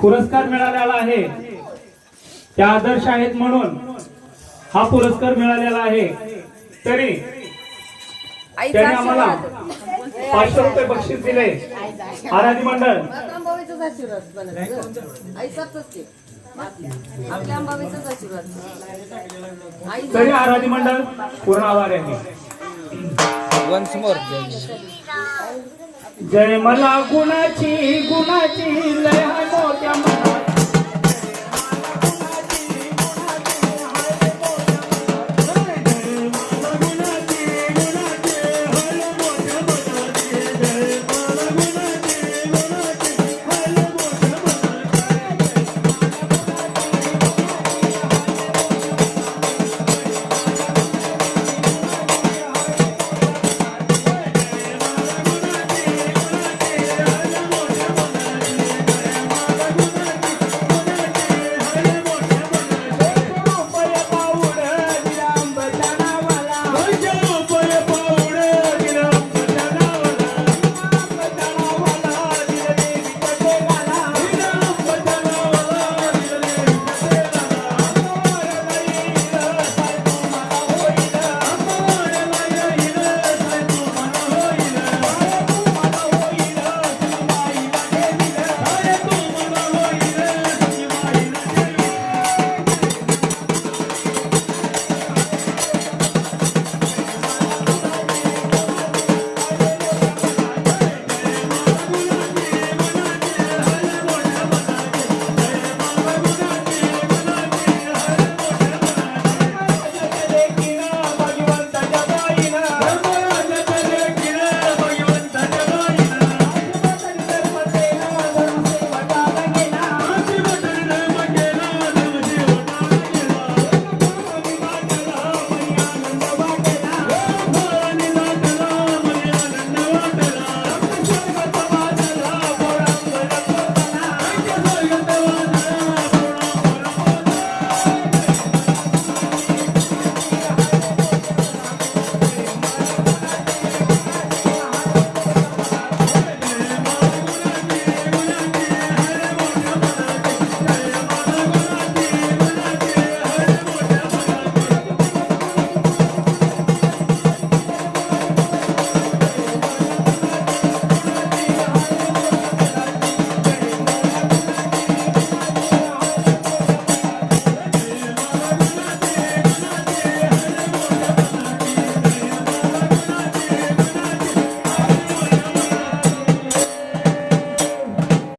पुरस्कार मिळालेला आहे. त्या आदर्श आहेत म्हणून हा पुरस्कार मिळालेला आहे. तरी त्यांनी आम्हाला. पाचशे रुपये बक्षीस दिले. आराधी मंडळ. तरी आराधी मंडळ पूर्ण आभार आहे. वन्स मोर जय मला गुणाची गुणाची लय मोठ्या मना